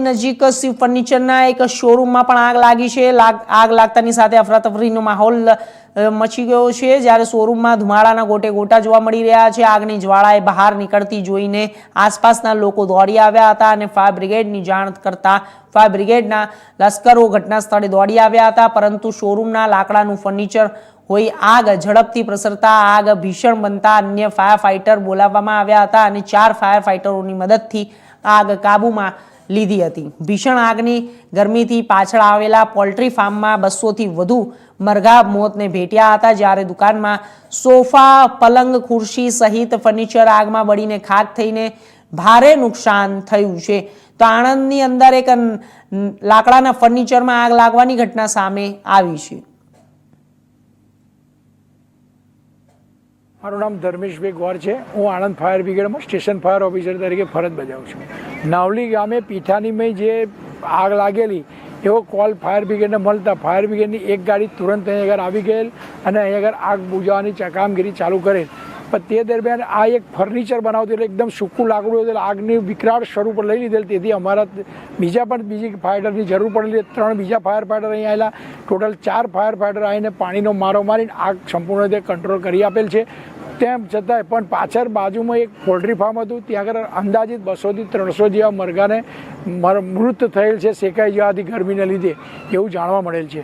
નજીક શિવ ફર્નિચરના એક શોરૂમમાં પણ આગ લાગી છે. આગ લાગતાની સાથે અફરાતફરીનો માહોલ મચી ગયો છે. જ્યારે શોરૂમમાં ધુમાડાના ગોટે ગોટા જોવા મળી રહ્યા છે. આગની જ્વાળાએ બહાર નીકળતી જોઈને આસપાસના લોકો દોડી આવ્યા હતા અને ફાયર બ્રિગેડની જાણ કરતા ફાયર બ્રિગેડના લશ્કરો ઘટના સ્થળે દોડી આવ્યા હતા. પરંતુ શોરૂમના લાકડાનું ફર્નિચર હોય, આગ ઝડપથી પ્રસરતા, આગ ભીષણ બનતા અન્ય ફાયર ફાઇટર બોલાવવામાં આવ્યા હતા અને ચાર ફાયર ફાઇટરોની મદદથી આગ કાબૂમાં લીધી હતી. ભીષણ આગની ગરમીથી પાછળ આવેલા પોલ્ટ્રી ફાર્મમાં બસોથી વધુ મરઘા મોતને ભેટ્યા હતા જ્યારે દુકાનમાં સોફા, પલંગ, ખુરશી સહિત ફર્નિચર આગમાં બળીને ખાક થઈને ભારે નુકસાન થયું છે. તો આણંદની અંદર એક લાકડાના ફર્નિચરમાં આગ લાગવાની ઘટના સામે આવી છે. મારું નામ ધર્મેશભાઈ ગોર છે. હું આણંદ ફાયર બ્રિગેડમાં સ્ટેશન ફાયર ઓફિસર તરીકે ફરજ બજાવું છું. નાવલી ગામે પીઠાનીમાં જે આગ લાગેલી, એવો કોલ ફાયર બ્રિગેડને મળતા ફાયર બ્રિગેડની એક ગાડી તુરંત અહીં આગળ આવી ગયેલ અને અહીં આગળ આગ બુજાવવાની કામગીરી ચાલુ કરેલ. પણ તે દરમિયાન આ એક ફર્નિચર બનાવતું એટલે એકદમ સૂકું લાકડું હતું, એટલે આગની વિકરાળ સ્વરૂપ લઈ લીધેલ. તેથી અમારા બીજા પણ બીજી ફાયટરની જરૂર પડેલી. ત્રણ બીજા ફાયર ફાઈટર અહીં આવેલા. ટોટલ ચાર ફાયર ફાઈટર આવીને પાણીનો મારો મારીને આગ સંપૂર્ણ રીતે કંટ્રોલ કરી આપેલ છે. તેમ છતાંય, પણ પાછળ બાજુમાં એક પોલ્ટ્રી ફાર્મ હતું. ત્યાં આગળ અંદાજિત બસોથી ત્રણસો જેવા મરઘાને મૃત થયેલ છે, શેકાઈ જવાથી ગરમીને લીધે. એવું જાણવા મળેલ છે.